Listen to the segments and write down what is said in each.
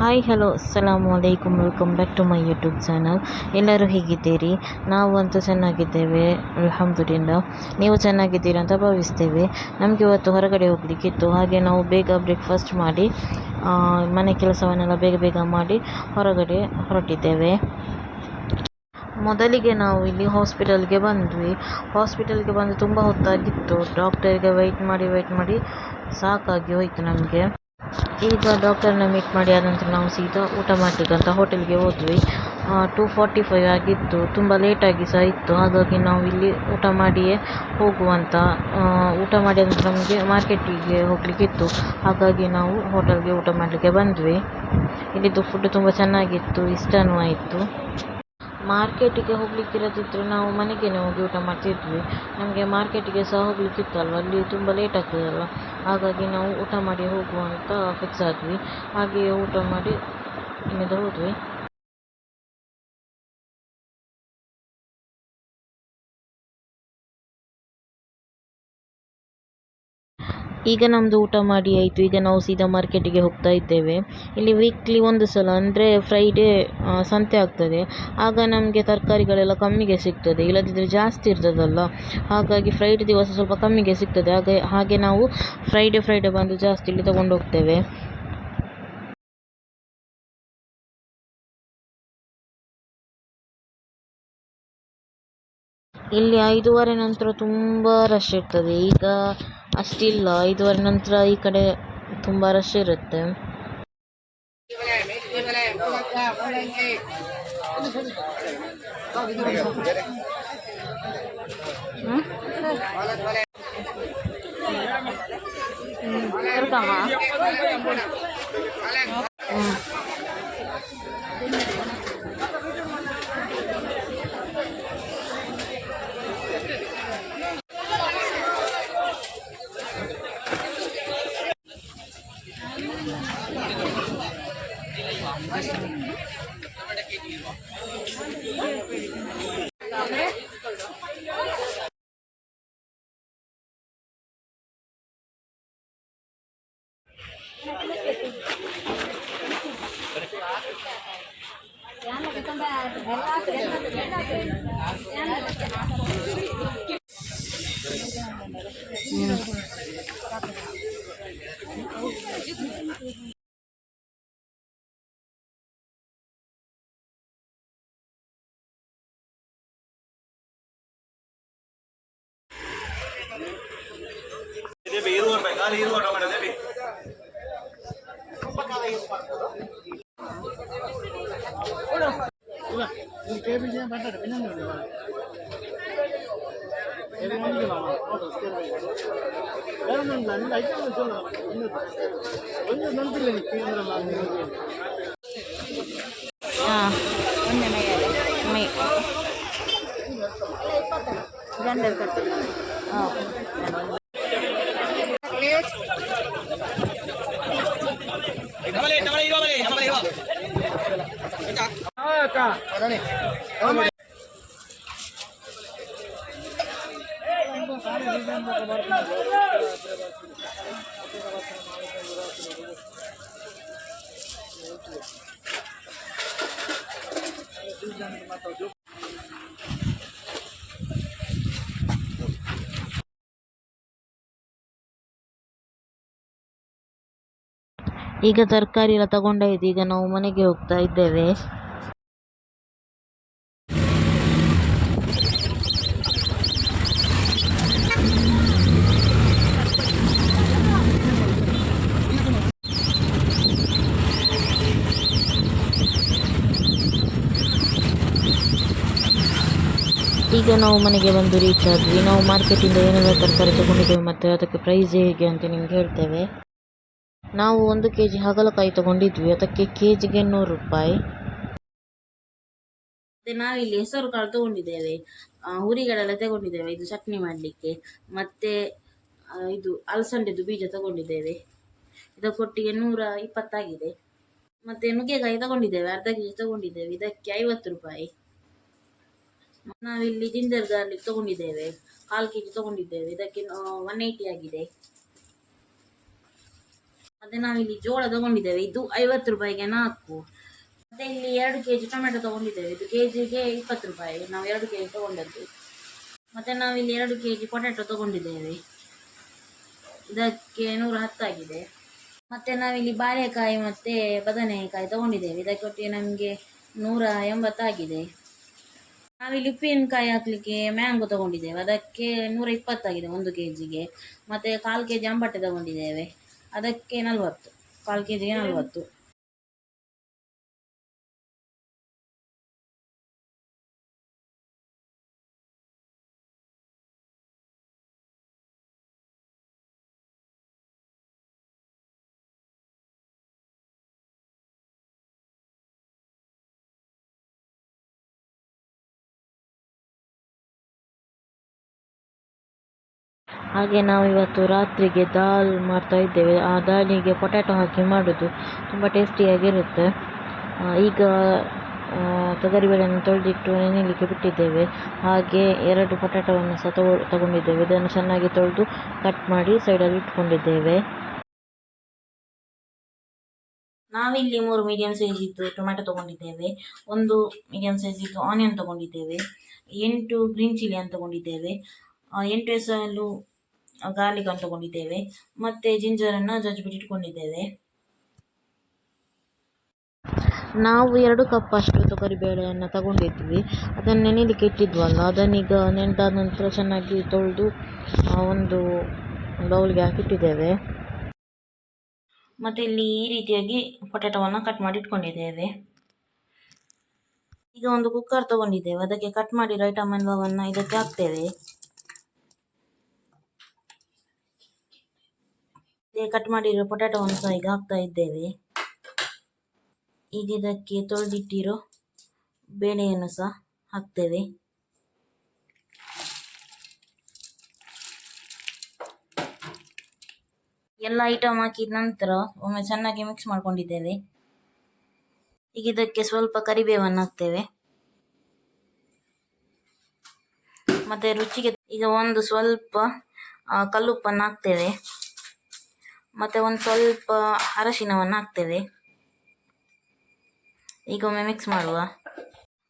Hi, hello, ಅಸ್ಸಲಾಮು ಅಲೈಕುಮ್. Welcome back to my YouTube channel. ಎಲ್ಲರೂ ಹೇಗಿದ್ದೀರಿ? ನಾವು ಅಂತೂ ಚೆನ್ನಾಗಿದ್ದೇವೆ, ಅಲ್ಹಮ್ದುಲಿಲ್ಲ. ನೀವು ಚೆನ್ನಾಗಿದ್ದೀರಾ ಅಂತ ಭಾವಿಸ್ತೇವೆ. ನಮಗೆ ಇವತ್ತು ಹೊರಗಡೆ ಹೋಗಲಿಕ್ಕಿತ್ತು. ಹಾಗೆ ನಾವು ಬೇಗ ಬ್ರೇಕ್ಫಾಸ್ಟ್ ಮಾಡಿ ಮನೆ ಕೆಲಸವನ್ನೆಲ್ಲ ಬೇಗ ಬೇಗ ಮಾಡಿ ಹೊರಗಡೆ ಹೊರಟಿದ್ದೇವೆ. ಮೊದಲಿಗೆ ನಾವು ಇಲ್ಲಿ ಹಾಸ್ಪಿಟಲ್ಗೆ ಬಂದ್ವಿ. ಹಾಸ್ಪಿಟಲ್ಗೆ ಬಂದು ತುಂಬ ಹೊತ್ತಾಗಿತ್ತು. ಡಾಕ್ಟರ್ಗೆ ವೆಯ್ಟ್ ಮಾಡಿ ವೆಯ್ಟ್ ಮಾಡಿ ಸಾಕಾಗಿ ಹೋಯಿತು ನಮಗೆ. ಈಗ ಡಾಕ್ಟರ್ನ ಮೀಟ್ ಮಾಡಿ ಆದ ನಂತರ ನಾವು ಸೀದಾ ಊಟ ಮಾಡಲಿಕ್ಕಂತ ಹೋಟೆಲ್ಗೆ ಹೋದ್ವಿ. ಟೂ ಫಾರ್ಟಿ ಫೈವ್ ಆಗಿತ್ತು. ತುಂಬ ಲೇಟಾಗಿ ಸಹ ಇತ್ತು. ಹಾಗಾಗಿ ನಾವು ಇಲ್ಲಿ ಊಟ ಮಾಡಿಯೇ ಹೋಗುವಂತ ಊಟ ಮಾಡಿ ಆದ ನಂತರ ನಮಗೆ ಮಾರ್ಕೆಟಿಗೆ ಹೋಗಲಿಕ್ಕಿತ್ತು ಹಾಗಾಗಿ ನಾವು ಹೋಟೆಲ್ಗೆ ಊಟ ಮಾಡಲಿಕ್ಕೆ ಬಂದ್ವಿ. ಇಲ್ಲಿದ್ದು ಫುಡ್ ತುಂಬ ಚೆನ್ನಾಗಿತ್ತು, ಇಷ್ಟನೂ ಆಯಿತು. ಮಾರ್ಕೆಟಿಗೆ ಹೋಗ್ಲಿಕ್ಕಿರದಿದ್ದರೆ ನಾವು ಮನೆಗೇನೆ ಹೋಗಿ ಊಟ ಮಾಡ್ತಿದ್ವಿ. ನಮಗೆ ಮಾರ್ಕೆಟಿಗೆ ಸಹ ಹೋಗ್ಲಿಕ್ಕಿತ್ತಲ್ವ? ಅಲ್ಲಿ ತುಂಬ ಲೇಟ್ ಆಗ್ತದಲ್ವ? ಹಾಗಾಗಿ ನಾವು ಊಟ ಮಾಡಿ ಹೋಗುವ ಅಂತ ಫಿಕ್ಸ್ ಆದ್ವಿ. ಹಾಗೆಯೇ ಊಟ ಮಾಡಿ ಇಲ್ಲಿಂದ ಹೋದ್ವಿ. ಈಗ ನಮ್ಮದು ಊಟ ಮಾಡಿ ಆಯಿತು. ಈಗ ನಾವು ಸೀದಾ ಮಾರ್ಕೆಟಿಗೆ ಹೋಗ್ತಾ ಇದ್ದೇವೆ. ಇಲ್ಲಿ ವೀಕ್ಲಿ ಒಂದು ಸಲ, ಅಂದರೆ ಫ್ರೈಡೇ ಸಂತೆ ಆಗ್ತದೆ. ಆಗ ನಮಗೆ ತರಕಾರಿಗಳೆಲ್ಲ ಕಮ್ಮಿಗೆ ಸಿಗ್ತದೆ. ಇಲ್ಲದಿದ್ದರೆ ಜಾಸ್ತಿ ಇರ್ತದಲ್ಲ. ಹಾಗಾಗಿ ಫ್ರೈಡೆ ದಿವಸ ಸ್ವಲ್ಪ ಕಮ್ಮಿಗೆ ಸಿಗ್ತದೆ. ಹಾಗೆ ಹಾಗೆ ನಾವು ಫ್ರೈಡೇ ಫ್ರೈಡೇ ಬಂದು ಜಾಸ್ತಿ ಇಲ್ಲಿ ತಗೊಂಡು ಇಲ್ಲಿ ಐದೂವರೆ ನಂತರ ತುಂಬ ರಶ್ ಇರ್ತದೆ. ಈಗ ಅಷ್ಟಿಲ್ಲ. ಐದುವರೆ ನಂತರ ಈ ಕಡೆ ತುಂಬ ರಶ್ ಇರುತ್ತೆ. இருபது ரூபாய் கால் இருபது ரூபாய் ಗಂಡಲ್ ಕಟ್ಟಿ ಹಾಂ Acá. Acá. ಈಗ ತರಕಾರಿ ಎಲ್ಲ ತಗೊಂಡಾಯ್ತು. ಈಗ ನಾವು ಮನೆಗೆ ಹೋಗ್ತಾ ಇದ್ದೇವೆ. ಈಗ ನಾವು ಮನೆಗೆ ಬಂದು ರೀಚ್ ಆದ್ವಿ. ನಾವು ಮಾರ್ಕೆಟಿಂದ ಏನೆಲ್ಲ ತರಕಾರಿ ತಗೊಂಡಿದ್ದೇವೆ ಮತ್ತು ಅದಕ್ಕೆ ಪ್ರೈಸ್ ಹೇಗೆ ಅಂತ ನಿಮ್ಗೆ ಹೇಳ್ತೇವೆ. ನಾವು ಒಂದು ಕೆ ಜಿ ಹಾಗಲಕಾಯಿ ತಗೊಂಡಿದ್ವಿ. ಅದಕ್ಕೆ ಕೆ ಜಿಗೆ ನೂರು ರೂಪಾಯಿ. ಮತ್ತೆ ನಾವಿಲ್ಲಿ ಹೆಸರು ಕಾಳು ತಗೊಂಡಿದ್ದೇವೆ. ಹುರಿಗಳೆಲ್ಲ ತಗೊಂಡಿದ್ದೇವೆ. ಇದು ಚಟ್ನಿ ಮಾಡಲಿಕ್ಕೆ. ಮತ್ತೆ ಇದು ಅಲಸಂಡೆದು ಬೀಜ ತಗೊಂಡಿದ್ದೇವೆ. ಇದಕ್ಕೊಟ್ಟಿಗೆ ನೂರ ಇಪ್ಪತ್ತಾಗಿದೆ. ಮತ್ತೆ ನುಗ್ಗೆಕಾಯಿ ತಗೊಂಡಿದ್ದೇವೆ. ಅರ್ಧ ಕೆ ಜಿ ತಗೊಂಡಿದ್ದೇವೆ. ಇದಕ್ಕೆ ಐವತ್ತು ರೂಪಾಯಿ. ನಾವಿಲ್ಲಿ ಜಿಂಜರ್ ಗಾರ್ಲಿಕ್ ತಗೊಂಡಿದ್ದೇವೆ, ಕಾಲು ಕೆ ಜಿ ತಗೊಂಡಿದ್ದೇವೆ. ಇದಕ್ಕೆ ಒನ್ ಏಯ್ಟಿ ಆಗಿದೆ. ಮತ್ತೆ ನಾವಿಲ್ಲಿ ಜೋಳ ತಗೊಂಡಿದ್ದೇವೆ. ಇದು ಐವತ್ತು ರೂಪಾಯಿಗೆ ನಾಲ್ಕು. ಮತ್ತೆ ಇಲ್ಲಿ ಎರಡು ಕೆ ಜಿ ಟೊಮೆಟೊ ತಗೊಂಡಿದ್ದೇವೆ. ಇದು ಕೆ ಜಿಗೆ ಇಪ್ಪತ್ತು ರೂಪಾಯಿ. ನಾವು ಎರಡು ಕೆ ಜಿ ತಗೊಂಡದ್ದು. ಮತ್ತೆ ನಾವಿಲ್ಲಿ ಎರಡು ಕೆ ಜಿ ಪೊಟ್ಯಾಟೊ ತಗೊಂಡಿದ್ದೇವೆ. ಇದಕ್ಕೆ ನೂರ ಹತ್ತಾಗಿದೆ ಮತ್ತೆ ನಾವಿಲ್ಲಿ ಬಾಳೆಕಾಯಿ ಮತ್ತೆ ಬದನೆಕಾಯಿ ತಗೊಂಡಿದ್ದೇವೆ. ಇದಕ್ಕೆ ಒಟ್ಟಿಗೆ ನಮಗೆ ನೂರ ಎಂಬತ್ತಾಗಿದೆ ನಾವಿಲ್ಲಿ ಉಪ್ಪಿನಕಾಯಿ ಹಾಕ್ಲಿಕ್ಕೆ ಮ್ಯಾಂಗೋ ತಗೊಂಡಿದ್ದೇವೆ. ಅದಕ್ಕೆ ನೂರ ಇಪ್ಪತ್ತಾಗಿದೆ ಒಂದು ಕೆ ಜಿಗೆ ಮತ್ತು ಕಾಲು ಕೆ ಜಿ ಅಂಬಟ್ಟೆ ತಗೊಂಡಿದ್ದೇವೆ. ಅದಕ್ಕೆ ನಲ್ವತ್ತು. ಕಾಲು ಕೆ ಜಿಗೆ ನಲ್ವತ್ತು. ಹಾಗೆ ನಾವು ಇವತ್ತು ರಾತ್ರಿಗೆ ದಾಲ್ ಮಾಡ್ತಾ ಇದ್ದೇವೆ. ಆ ದಾಲಿಗೆ ಪೊಟ್ಯಾಟೊ ಹಾಕಿ ಮಾಡೋದು ತುಂಬ ಟೇಸ್ಟಿಯಾಗಿರುತ್ತೆ. ಈಗ ತೊಗರಿಬೇಳೆಯನ್ನು ತೊಳೆದಿಟ್ಟು ನೆನೆಯಲಿಕ್ಕೆ ಬಿಟ್ಟಿದ್ದೇವೆ. ಹಾಗೆ ಎರಡು ಪೊಟ್ಯಾಟೊವನ್ನು ಸಹ ತಗೊ ತಗೊಂಡಿದ್ದೇವೆ. ಇದನ್ನು ಚೆನ್ನಾಗಿ ತೊಳೆದು ಕಟ್ ಮಾಡಿ ಸೈಡಲ್ಲಿ ಇಟ್ಕೊಂಡಿದ್ದೇವೆ. ನಾವಿಲ್ಲಿ ಮೂರು ಮೀಡಿಯಂ ಸೈಜಿದ್ದು ಟೊಮೆಟೊ ತೊಗೊಂಡಿದ್ದೇವೆ. ಒಂದು ಮೀಡಿಯಂ ಸೈಜಿದ್ದು ಆನಿಯನ್ ತೊಗೊಂಡಿದ್ದೇವೆ. ಎಂಟು ಗ್ರೀನ್ ಚಿಲ್ಲಿಯನ್ನು ತಗೊಂಡಿದ್ದೇವೆ. ಆ, ಎಂಟು ಎಸಳು ಗಾರ್ಲಿಕ್ ಅನ್ನು ತಗೊಂಡಿದ್ದೇವೆ. ಮತ್ತು ಜಿಂಜರನ್ನು ಜಜ್ಬಿಟ್ಟು ಇಟ್ಕೊಂಡಿದ್ದೇವೆ. ನಾವು ಎರಡು ಕಪ್ ಅಷ್ಟು ತೊಗರಿಬೇಳೆಯನ್ನು ತಗೊಂಡಿದ್ವಿ. ಅದನ್ನು ನೆನೆಯಲಿಕ್ಕೆ ಇಟ್ಟಿದ್ವಲ್ಲ ಅದನ್ನೀಗ ನೆನೆದಾದ ನಂತರ ಚೆನ್ನಾಗಿ ತೊಳೆದು ಒಂದು ಬೌಲ್ಗೆ ಹಾಕಿಟ್ಟಿದ್ದೇವೆ. ಮತ್ತು ಇಲ್ಲಿ ಈ ರೀತಿಯಾಗಿ ಪೊಟ್ಯಾಟೋವನ್ನು ಕಟ್ ಮಾಡಿ ಇಟ್ಕೊಂಡಿದ್ದೇವೆ. ಈಗ ಒಂದು ಕುಕ್ಕರ್ ತಗೊಂಡಿದ್ದೇವೆ. ಅದಕ್ಕೆ ಕಟ್ ಮಾಡಿರೋ ಐಟಮ್ ಎಲ್ಲವನ್ನು ಇದಕ್ಕೆ ಹಾಕ್ತೇವೆ. ಕಟ್ ಮಾಡಿರೋ ಪೊಟ್ಯಾಟೋವನ್ನು ಸಹ ಈಗ ಹಾಕ್ತಾ ಇದ್ದೇವೆ. ಈಗ ಇದಕ್ಕೆ ತೊಳೆದಿಟ್ಟಿರೋ ಬೇಳೆಯನ್ನು ಸಹ ಹಾಕ್ತೇವೆ. ಎಲ್ಲ ಐಟಮ್ ಹಾಕಿದ ನಂತರ ಒಮ್ಮೆ ಚೆನ್ನಾಗಿ ಮಿಕ್ಸ್ ಮಾಡ್ಕೊಂಡಿದ್ದೇವೆ. ಈಗ ಇದಕ್ಕೆ ಸ್ವಲ್ಪ ಕರಿಬೇವನ್ನು ಹಾಕ್ತೇವೆ. ಮತ್ತೆ ರುಚಿಗೆ ಈಗ ಒಂದು ಸ್ವಲ್ಪ ಕಲ್ಲುಪ್ಪನ್ನು ಹಾಕ್ತೇವೆ. ಮತ್ತೆ ಒಂದು ಸ್ವಲ್ಪ ಅರಶಿನವನ್ನು ಹಾಕ್ತೇವೆ. ಈಗ ಒಮ್ಮೆ ಮಿಕ್ಸ್ ಮಾಡುವ.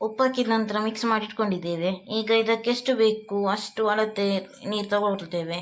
ಉಪ್ಪಾಕಿದ ನಂತರ ಮಿಕ್ಸ್ ಮಾಡಿ ಇಟ್ಕೊಂಡಿದ್ದೇವೆ ಈಗ ಇದಕ್ಕೆ ಎಷ್ಟು ಬೇಕು, ಅಷ್ಟು ಅಳತೆ ನೀರು ತಗೊಳ್ತೇವೆ.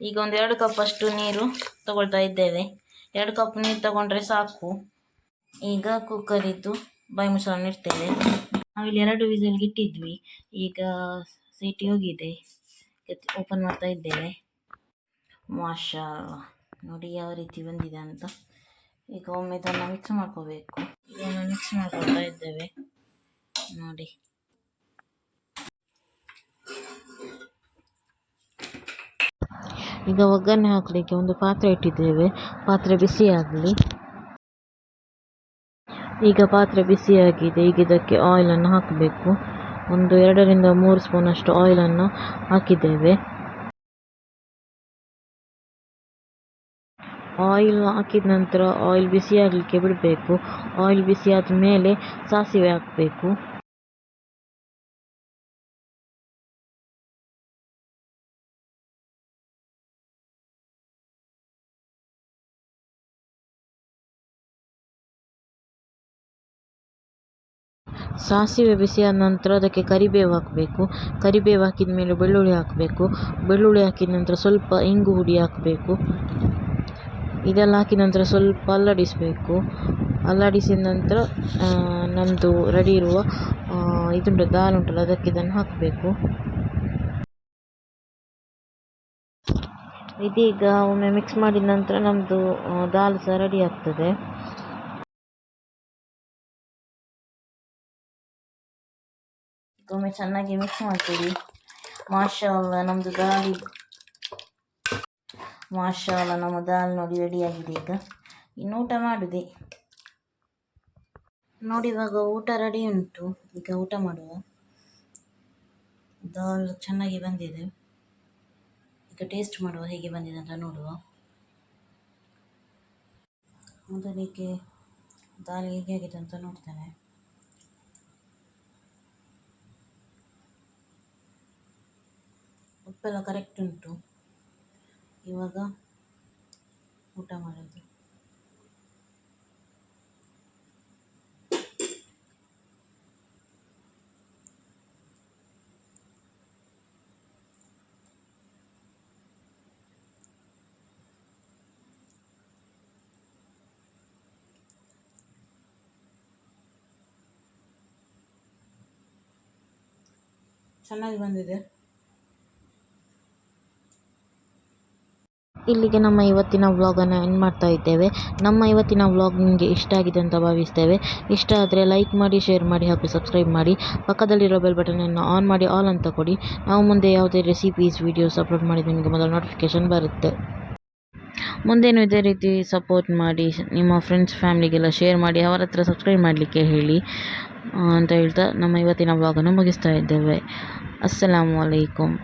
ಈಗ ಒಂದು ಎರಡು ಕಪ್ ಅಷ್ಟು ನೀರು ತಗೊಳ್ತಾ ಇದ್ದೇವೆ. ಎರಡು ಕಪ್ ನೀರು ತಗೊಂಡ್ರೆ ಸಾಕು. ಈಗ ಕುಕ್ಕರಿದ್ದು ಬಾಯಿ ಮುಚ್ಚಳವನ್ನು ಇಡ್ತೇವೆ. ನಾವಿಲ್ಲಿ ಎರಡು ವಿಸಲ್ಗೆ ಇಟ್ಟಿದ್ವಿ. ಈಗ ಸೀಟಿ ಹೋಗಿದೆ. ಓಪನ್ ಮಾಡ್ತಾ ಇದ್ದೇವೆ. ಮಾಷಾ ನೋಡಿ ಯಾವ ರೀತಿ ಬಂದಿದೆ ಅಂತ. ಈಗ ಒಮ್ಮೆ ಇದನ್ನು ಮಿಕ್ಸ್ ಮಾಡ್ಕೋಬೇಕು. ಇದನ್ನು ಮಿಕ್ಸ್ ಮಾಡ್ಕೊಳ್ತಾ ಇದ್ದೇವೆ. ನೋಡಿ. ಈಗ ಒಗ್ಗರಣೆ ಹಾಕಲಿಕ್ಕೆ ಒಂದು ಪಾತ್ರೆ ಇಟ್ಟಿದ್ದೇವೆ. ಪಾತ್ರೆ ಬಿಸಿಯಾಗಲಿ ಈಗ ಪಾತ್ರೆ ಬಿಸಿಯಾಗಿದೆ ಈಗ ಇದಕ್ಕೆ ಆಯಿಲನ್ನು ಹಾಕಬೇಕು. ಒಂದು ಎರಡರಿಂದ ಮೂರು ಸ್ಪೂನಷ್ಟು ಆಯಿಲನ್ನು ಹಾಕಿದ್ದೇವೆ. ಆಯಿಲ್ ಹಾಕಿದ ನಂತರ ಆಯಿಲ್ ಬಿಸಿ ಆಗಲಿಕ್ಕೆ ಬಿಡಬೇಕು. ಆಯಿಲ್ ಬಿಸಿಯಾದ ಮೇಲೆ ಸಾಸಿವೆ ಹಾಕಬೇಕು. ಸಾಸಿವೆ ಬಿಸಿಯಾದ ನಂತರ ಅದಕ್ಕೆ ಕರಿಬೇವು ಹಾಕಬೇಕು. ಕರಿಬೇವು ಹಾಕಿದ ಮೇಲೆ ಬೆಳ್ಳುಳ್ಳಿ ಹಾಕಬೇಕು. ಬೆಳ್ಳುಳ್ಳಿ ಹಾಕಿದ ನಂತರ ಸ್ವಲ್ಪ ಇಂಗು ಹುಡಿ ಹಾಕಬೇಕು. ಇದೆಲ್ಲ ಹಾಕಿದ ನಂತರ ಸ್ವಲ್ಪ ಅಲ್ಲಾಡಿಸಬೇಕು. ಅಲ್ಲಾಡಿಸಿದ ನಂತರ ನಮ್ಮದು ರೆಡಿ ಇರುವ ಇದುಂಟು, ದಾಲ್ ಉಂಟಲ್ಲ, ಅದಕ್ಕೆ ಇದನ್ನು ಹಾಕಬೇಕು. ಇದೀಗ ಒಮ್ಮೆ ಮಿಕ್ಸ್ ಮಾಡಿದ ನಂತರ ನಮ್ಮದು ದಾಲ್ ಸಹ ರೆಡಿ ಆಗ್ತದೆ. ಒಮ್ಮೆ ಚೆನ್ನಾಗಿ ಮಿಕ್ಸ್ ಮಾಡ್ತೀವಿ ಮಾಷಾಲ್ಲ ನಮ್ಮದು ದಾಲ್. ಮಾಷಾಲ್ಲ ನಮ್ಮ ದಾಲ್ ನೋಡಿ ರೆಡಿಯಾಗಿದೆ ಈಗ. ಇನ್ನು ಊಟ ಮಾಡಿದೆ? ನೋಡಿ, ಇವಾಗ ಊಟ ರೆಡಿ ಉಂಟು. ಈಗ ಊಟ ಮಾಡುವ. ದಾಲ್ ಚೆನ್ನಾಗಿ ಬಂದಿದೆ. ಈಗ ಟೇಸ್ಟ್ ಮಾಡುವ ಹೇಗೆ ಬಂದಿದೆ ಅಂತ ನೋಡುವ. ಮೊದಲಿಗೆ ದಾಲ್ ಹೇಗೆ ಆಗಿದೆ ಅಂತ ನೋಡ್ತೇನೆ. ಉಪ್ಪೆಲ್ಲ ಕರೆಕ್ಟ್ ಉಂಟು. ಇವಾಗ ಊಟ ಮಾಡೋದು ಚೆನ್ನಾಗಿ ಬಂದಿದೆ ಇಲ್ಲಿಗೆ ನಮ್ಮ ಇವತ್ತಿನ ವ್ಲಾಗನ್ನು ಎಂಡ್ ಮಾಡ್ತಾ ಇದ್ದೇವೆ. ನಮ್ಮ ಇವತ್ತಿನ ವ್ಲಾಗ್ ನಿಮಗೆ ಇಷ್ಟ ಆಗಿದೆ ಅಂತ ಭಾವಿಸ್ತೇವೆ. ಇಷ್ಟ ಆದರೆ ಲೈಕ್ ಮಾಡಿ ಶೇರ್ ಮಾಡಿ ಹಾಗೂ ಸಬ್ಸ್ಕ್ರೈಬ್ ಮಾಡಿ. ಪಕ್ಕದಲ್ಲಿರೋ ಬೆಲ್ ಬಟನನ್ನು ಆನ್ ಮಾಡಿ ಆಲ್ ಅಂತ ಕೊಡಿ. ನಾವು ಮುಂದೆ ಯಾವುದೇ ರೆಸಿಪೀಸ್ ವೀಡಿಯೋಸ್ ಅಪ್ಲೋಡ್ ಮಾಡಿ ನಿಮಗೆ ಮೊದಲು ನೋಟಿಫಿಕೇಷನ್ ಬರುತ್ತೆ. ಮುಂದೇನು ಇದೇ ರೀತಿ ಸಪೋರ್ಟ್ ಮಾಡಿ, ನಿಮ್ಮ ಫ್ರೆಂಡ್ಸ್ ಫ್ಯಾಮ್ಲಿಗೆಲ್ಲ ಶೇರ್ ಮಾಡಿ, ಅವರ ಹತ್ರ ಸಬ್ಸ್ಕ್ರೈಬ್ ಮಾಡಲಿಕ್ಕೆ ಹೇಳಿ ಅಂತ ಹೇಳ್ತಾ ನಮ್ಮ ಇವತ್ತಿನ ವ್ಲಾಗನ್ನು ಮುಗಿಸ್ತಾ ಇದ್ದೇವೆ. ಅಸ್ಸಲಾಮು ಅಲೈಕುಮ್.